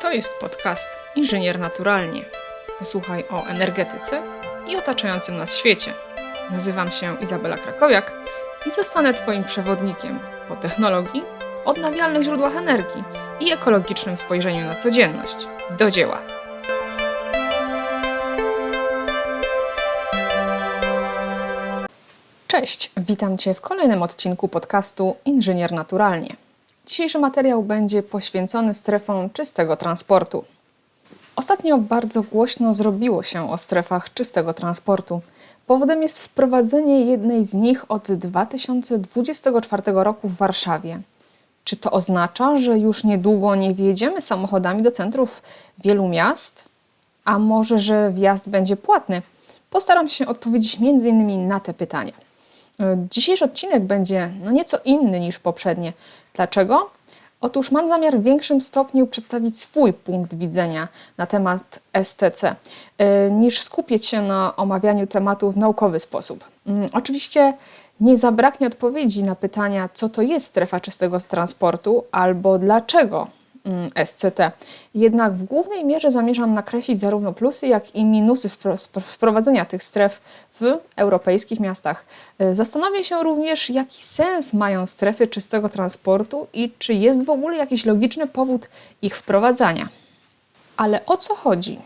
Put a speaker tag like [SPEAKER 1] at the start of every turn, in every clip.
[SPEAKER 1] To jest podcast Inżynier Naturalnie. Posłuchaj o energetyce i otaczającym nas świecie. Nazywam się Izabela Krakowiak i zostanę Twoim przewodnikiem po technologii, odnawialnych źródłach energii i ekologicznym spojrzeniu na codzienność. Do dzieła! Cześć, witam Cię w kolejnym odcinku podcastu Inżynier Naturalnie. Dzisiejszy materiał będzie poświęcony strefom czystego transportu. Ostatnio bardzo głośno zrobiło się o strefach czystego transportu. Powodem jest wprowadzenie jednej z nich od 2024 roku w Warszawie. Czy to oznacza, że już niedługo nie wjedziemy samochodami do centrów wielu miast? A może, że wjazd będzie płatny? Postaram się odpowiedzieć m.in. na te pytania. Dzisiejszy odcinek będzie no nieco inny niż poprzednie. Dlaczego? Otóż mam zamiar w większym stopniu przedstawić swój punkt widzenia na temat STC, y, niż skupić się na omawianiu tematu w naukowy sposób. Mm, oczywiście nie zabraknie odpowiedzi na pytania, co to jest strefa czystego transportu albo dlaczego SCT. Jednak w głównej mierze zamierzam nakreślić zarówno plusy, jak i minusy wprowadzenia tych stref w europejskich miastach. E, zastanowię się również, jaki sens mają strefy czystego transportu i czy jest w ogóle jakiś logiczny powód ich wprowadzania. Ale o co chodzi?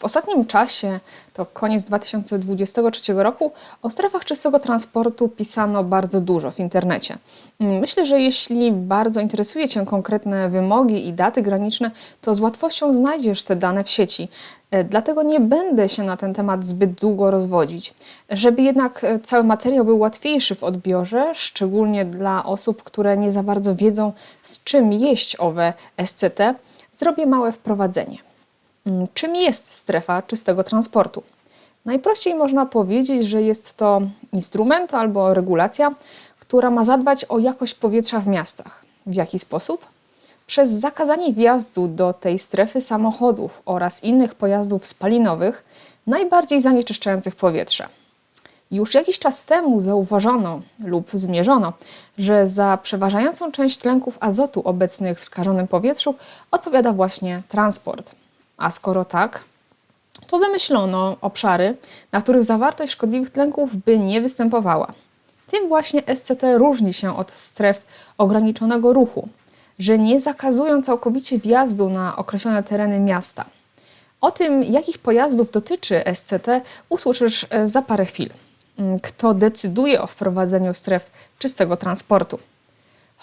[SPEAKER 1] W ostatnim czasie, to koniec 2023 roku, o strefach czystego transportu pisano bardzo dużo w internecie. Myślę, że jeśli bardzo interesuje Cię konkretne wymogi i daty graniczne, to z łatwością znajdziesz te dane w sieci. E, dlatego nie będę się na ten temat zbyt długo rozwodzić. Żeby jednak e, cały materiał był łatwiejszy w odbiorze, szczególnie dla osób, które nie za bardzo wiedzą, z czym jeść owe SCT, zrobię małe wprowadzenie. Mm, czym jest strefa czystego transportu? Najprościej można powiedzieć, że jest to instrument albo regulacja, która ma zadbać o jakość powietrza w miastach. W jaki sposób? Przez zakazanie wjazdu do tej strefy samochodów oraz innych pojazdów spalinowych najbardziej zanieczyszczających powietrze. Już jakiś czas temu zauważono lub zmierzono, że za przeważającą część tlenków azotu obecnych w skażonym powietrzu odpowiada właśnie transport. A skoro tak, to wymyślono obszary, na których zawartość szkodliwych tlenków by nie występowała. Tym właśnie SCT różni się od stref ograniczonego ruchu, że nie zakazują całkowicie wjazdu na określone tereny miasta. O tym, jakich pojazdów dotyczy SCT, usłyszysz e, za parę chwil. Mm, kto decyduje o wprowadzeniu stref czystego transportu?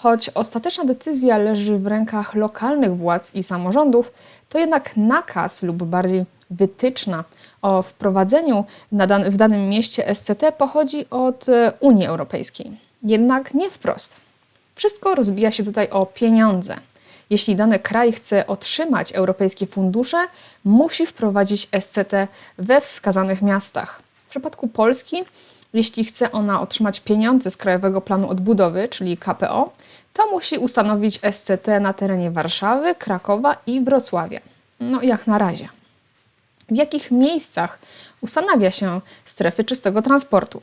[SPEAKER 1] Choć ostateczna decyzja leży w rękach lokalnych władz i samorządów, to jednak nakaz lub bardziej wytyczna o wprowadzeniu w danym mieście SCT pochodzi od e, Unii Europejskiej. Jednak nie wprost. Wszystko rozbija się tutaj o pieniądze. Jeśli dany kraj chce otrzymać europejskie fundusze, musi wprowadzić SCT we wskazanych miastach. W przypadku Polski jeśli chce ona otrzymać pieniądze z Krajowego Planu Odbudowy, czyli KPO, to musi ustanowić SCT na terenie Warszawy, Krakowa i Wrocławia. No jak na razie. W jakich miejscach ustanawia się strefy czystego transportu?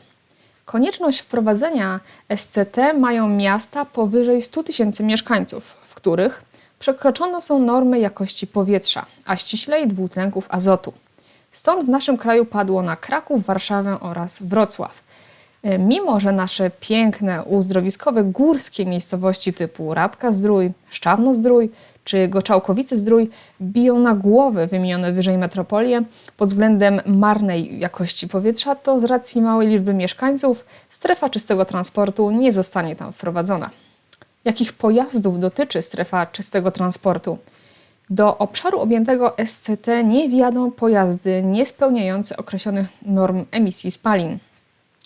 [SPEAKER 1] Konieczność wprowadzenia SCT mają miasta powyżej 100 tysięcy mieszkańców, w których przekroczono są normy jakości powietrza, a ściślej dwutlenków azotu. Stąd w naszym kraju padło na Kraków, Warszawę oraz Wrocław. E, mimo, że nasze piękne, uzdrowiskowe, górskie miejscowości typu Rabka Zdrój, Szczawno Zdrój czy Goczałkowice Zdrój biją na głowę wymienione wyżej metropolie pod względem marnej jakości powietrza, to z racji małej liczby mieszkańców strefa czystego transportu nie zostanie tam wprowadzona. Jakich pojazdów dotyczy strefa czystego transportu? Do obszaru objętego SCT nie wjadą pojazdy niespełniające określonych norm emisji spalin.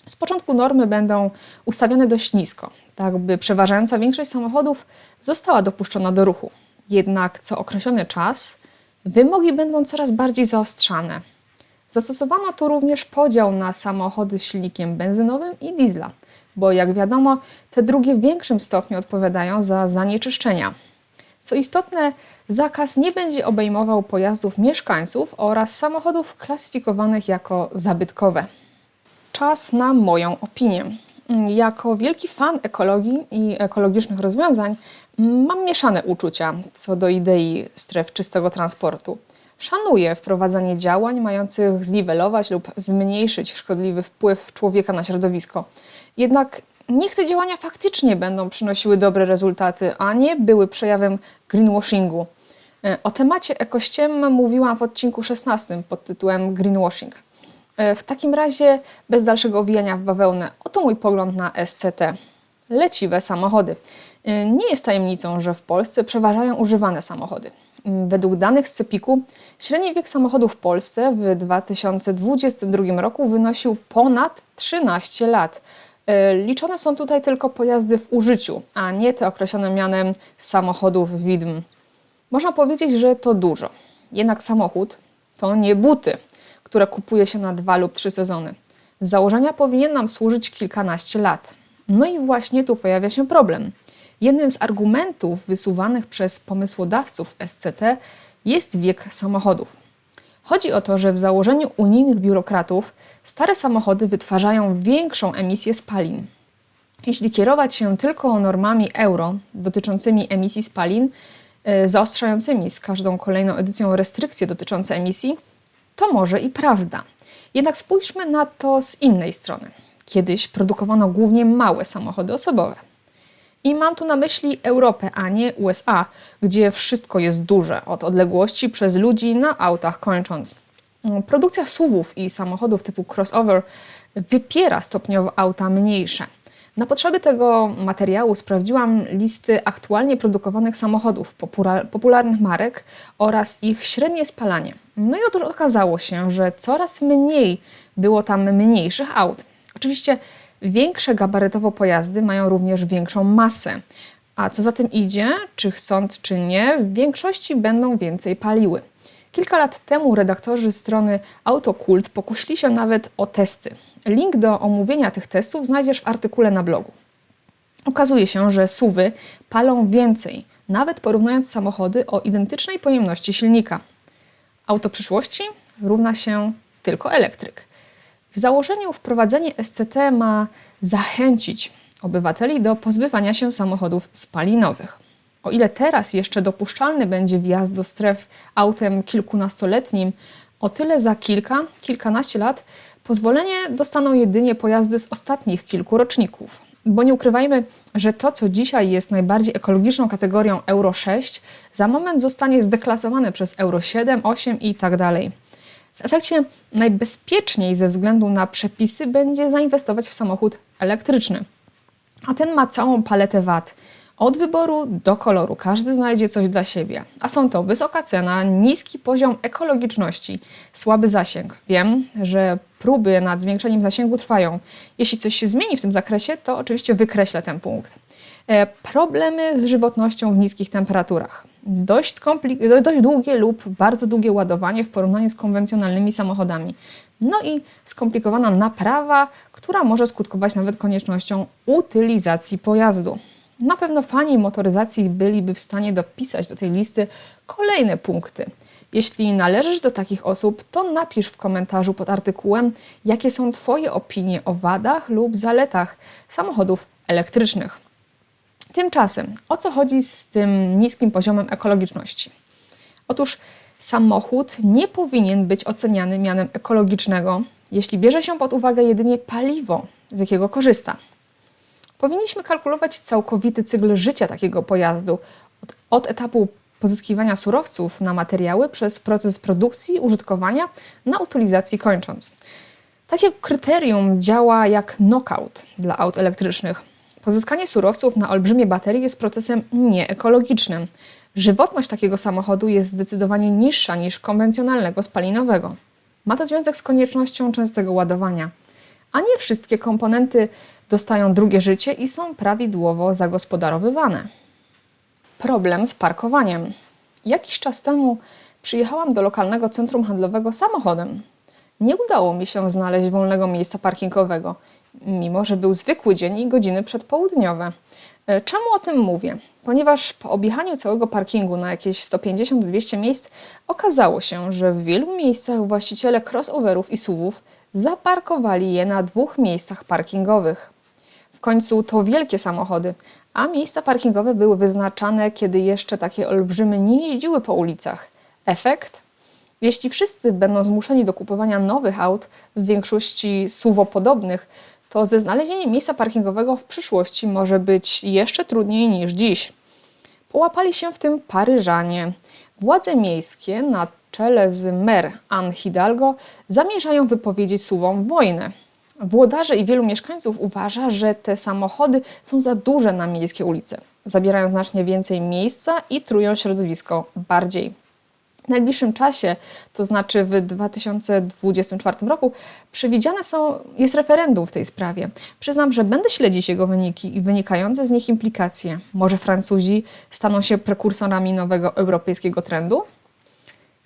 [SPEAKER 1] Z początku normy będą ustawione dość nisko, tak by przeważająca większość samochodów została dopuszczona do ruchu. Jednak co określony czas wymogi będą coraz bardziej zaostrzane. Zastosowano tu również podział na samochody z silnikiem benzynowym i diesla, bo jak wiadomo, te drugie w większym stopniu odpowiadają za zanieczyszczenia. Co istotne, zakaz nie będzie obejmował pojazdów mieszkańców oraz samochodów klasyfikowanych jako zabytkowe. Czas na moją opinię. Jako wielki fan ekologii i ekologicznych rozwiązań mam mieszane uczucia co do idei stref czystego transportu. Szanuję wprowadzanie działań mających zniwelować lub zmniejszyć szkodliwy wpływ człowieka na środowisko. Jednak niech te działania faktycznie będą przynosiły dobre rezultaty, a nie były przejawem greenwashingu. E, O temacie ekościem mówiłam w odcinku 16 pod tytułem Greenwashing. E, W takim razie, bez dalszego owijania w bawełnę, oto mój pogląd na SCT. Leciwe samochody. E, Nie jest tajemnicą, że w Polsce przeważają używane samochody. M, Według danych z Cepiku średni wiek samochodu w Polsce w 2022 roku wynosił ponad 13 lat. E, Liczone są tutaj tylko pojazdy w użyciu, a nie te określone mianem samochodów widm. Można powiedzieć, że to dużo. Jednak samochód to nie buty, które kupuje się na dwa lub trzy sezony. Z założenia powinien nam służyć kilkanaście lat. No i właśnie tu pojawia się problem. Jednym z argumentów wysuwanych przez pomysłodawców SCT jest wiek samochodów. Chodzi o to, że w założeniu unijnych biurokratów stare samochody wytwarzają większą emisję spalin. Jeśli kierować się tylko normami euro dotyczącymi emisji spalin, e, zaostrzającymi z każdą kolejną edycją restrykcje dotyczące emisji, to może i prawda. Jednak spójrzmy na to z innej strony. Kiedyś produkowano głównie małe samochody osobowe. I mam tu na myśli Europę, a nie USA, gdzie wszystko jest duże, od odległości przez ludzi na autach kończąc. Produkcja SUVów i samochodów typu crossover wypiera stopniowo auta mniejsze. Na potrzeby tego materiału sprawdziłam listy aktualnie produkowanych samochodów popula- popularnych marek oraz ich średnie spalanie. No i otóż okazało się, że coraz mniej było tam mniejszych aut. Oczywiście większe gabarytowo pojazdy mają również większą masę, a co za tym idzie, czy chcąc, czy nie, w większości będą więcej paliły. Kilka lat temu redaktorzy strony Autokult pokusili się nawet o testy. Link do omówienia tych testów znajdziesz w artykule na blogu. Okazuje się, że SUVy palą więcej, nawet porównując samochody o identycznej pojemności silnika. Auto przyszłości równa się tylko elektryk. W założeniu wprowadzenie SCT ma zachęcić obywateli do pozbywania się samochodów spalinowych. O ile teraz jeszcze dopuszczalny będzie wjazd do stref autem kilkunastoletnim, o tyle za kilka, kilkanaście lat pozwolenie dostaną jedynie pojazdy z ostatnich kilku roczników. Bo nie ukrywajmy, że to, co dzisiaj jest najbardziej ekologiczną kategorią Euro 6, za moment zostanie zdeklasowane przez Euro 7, 8 i tak dalej. W efekcie najbezpieczniej ze względu na przepisy będzie zainwestować w samochód elektryczny. A ten ma całą paletę wad. Od wyboru do koloru każdy znajdzie coś dla siebie. A są to wysoka cena, niski poziom ekologiczności, słaby zasięg. Wiem, że próby nad zwiększeniem zasięgu trwają. Jeśli coś się zmieni w tym zakresie, to oczywiście wykreślę ten punkt. E, Problemy z żywotnością w niskich temperaturach. Dość, dość długie lub bardzo długie ładowanie w porównaniu z konwencjonalnymi samochodami. No i skomplikowana naprawa, która może skutkować nawet koniecznością utylizacji pojazdu. Na pewno fani motoryzacji byliby w stanie dopisać do tej listy kolejne punkty. Jeśli należysz do takich osób, to napisz w komentarzu pod artykułem, jakie są Twoje opinie o wadach lub zaletach samochodów elektrycznych. Tymczasem, o co chodzi z tym niskim poziomem ekologiczności? Otóż samochód nie powinien być oceniany mianem ekologicznego, jeśli bierze się pod uwagę jedynie paliwo, z jakiego korzysta. Powinniśmy kalkulować całkowity cykl życia takiego pojazdu od, od etapu pozyskiwania surowców na materiały przez proces produkcji, użytkowania, na utylizacji kończąc. Takie kryterium działa jak knockout dla aut elektrycznych. Pozyskanie surowców na olbrzymie baterie jest procesem nieekologicznym. Żywotność takiego samochodu jest zdecydowanie niższa niż konwencjonalnego spalinowego. Ma to związek z koniecznością częstego ładowania. A nie wszystkie komponenty dostają drugie życie i są prawidłowo zagospodarowywane. Problem z parkowaniem. Jakiś czas temu przyjechałam do lokalnego centrum handlowego samochodem. Nie udało mi się znaleźć wolnego miejsca parkingowego, mimo że był zwykły dzień i godziny przedpołudniowe. E, Czemu o tym mówię? Ponieważ po objechaniu całego parkingu na jakieś 150-200 miejsc okazało się, że w wielu miejscach właściciele crossoverów i SUVów zaparkowali je na dwóch miejscach parkingowych. W końcu to wielkie samochody, a miejsca parkingowe były wyznaczane, kiedy jeszcze takie olbrzymy nie jeździły po ulicach. Efekt? Jeśli wszyscy będą zmuszeni do kupowania nowych aut, w większości suwopodobnych, to ze znalezieniem miejsca parkingowego w przyszłości może być jeszcze trudniej niż dziś. Połapali się w tym Paryżanie. Władze miejskie na czele z mer Anne Hidalgo zamierzają wypowiedzieć suwom wojnę. Włodarze i wielu mieszkańców uważa, że te samochody są za duże na miejskie ulice. Zabierają znacznie więcej miejsca i trują środowisko bardziej. W najbliższym czasie, to znaczy w 2024 roku, przewidziane są, jest referendum w tej sprawie. Przyznam, że będę śledzić jego wyniki i wynikające z nich implikacje. Może Francuzi staną się prekursorami nowego europejskiego trendu?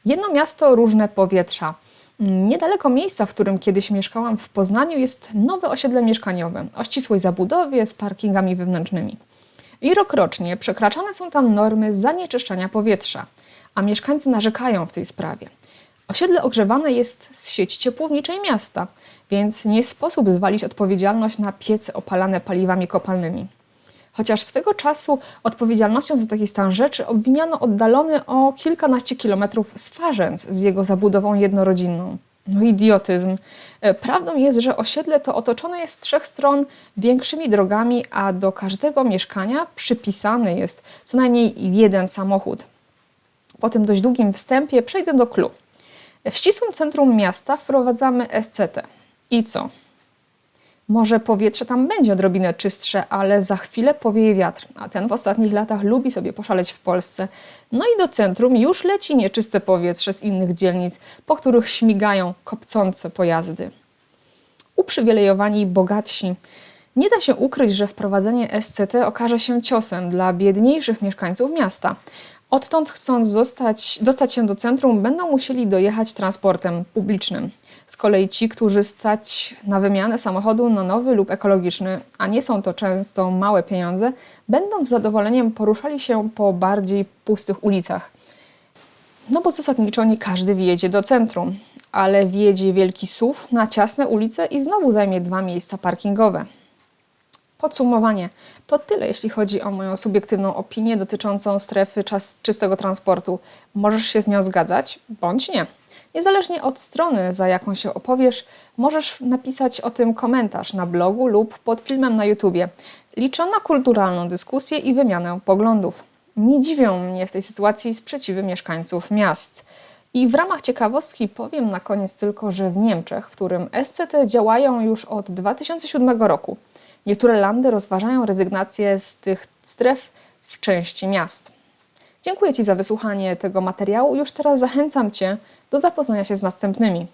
[SPEAKER 1] Jedno miasto, różne powietrza. Niedaleko miejsca, w którym kiedyś mieszkałam w Poznaniu, jest nowe osiedle mieszkaniowe o ścisłej zabudowie z parkingami wewnętrznymi. I rokrocznie przekraczane są tam normy zanieczyszczania powietrza, a mieszkańcy narzekają w tej sprawie. Osiedle ogrzewane jest z sieci ciepłowniczej miasta, więc nie sposób zwalić odpowiedzialność na piece opalane paliwami kopalnymi. Chociaż swego czasu odpowiedzialnością za taki stan rzeczy obwiniano oddalony o kilkanaście kilometrów Swarzędz z jego zabudową jednorodzinną. No idiotyzm. E, Prawdą jest, że osiedle to otoczone jest z trzech stron większymi drogami, a do każdego mieszkania przypisany jest co najmniej jeden samochód. Po tym dość długim wstępie przejdę do clou. W ścisłym centrum miasta wprowadzamy SCT. I co? Może powietrze tam będzie odrobinę czystsze, ale za chwilę powieje wiatr, a ten w ostatnich latach lubi sobie poszaleć w Polsce. No i do centrum już leci nieczyste powietrze z innych dzielnic, po których śmigają kopcące pojazdy. Uprzywilejowani i bogatsi. Nie da się ukryć, że wprowadzenie SCT okaże się ciosem dla biedniejszych mieszkańców miasta. Odtąd, chcąc zostać, dostać się do centrum, będą musieli dojechać transportem publicznym. Z kolei ci, którzy stać na wymianę samochodu na nowy lub ekologiczny, a nie są to często małe pieniądze, będą z zadowoleniem poruszali się po bardziej pustych ulicach. No bo zasadniczo nie każdy wjedzie do centrum, ale wjedzie wielki SUV na ciasne ulice i znowu zajmie dwa miejsca parkingowe. Podsumowanie. To tyle, jeśli chodzi o moją subiektywną opinię dotyczącą strefy czas, czystego transportu. Możesz się z nią zgadzać, bądź nie. Niezależnie od strony, za jaką się opowiesz, możesz napisać o tym komentarz na blogu lub pod filmem na YouTubie. Liczę na kulturalną dyskusję i wymianę poglądów. Nie dziwią mnie w tej sytuacji sprzeciwy mieszkańców miast. I w ramach ciekawostki powiem na koniec tylko, że w Niemczech, w którym SCT działają już od 2007 roku, niektóre landy rozważają rezygnację z tych stref w części miast. Dziękuję Ci za wysłuchanie tego materiału. Już teraz zachęcam Cię do zapoznania się z następnymi.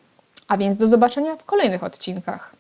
[SPEAKER 1] A więc do zobaczenia w kolejnych odcinkach.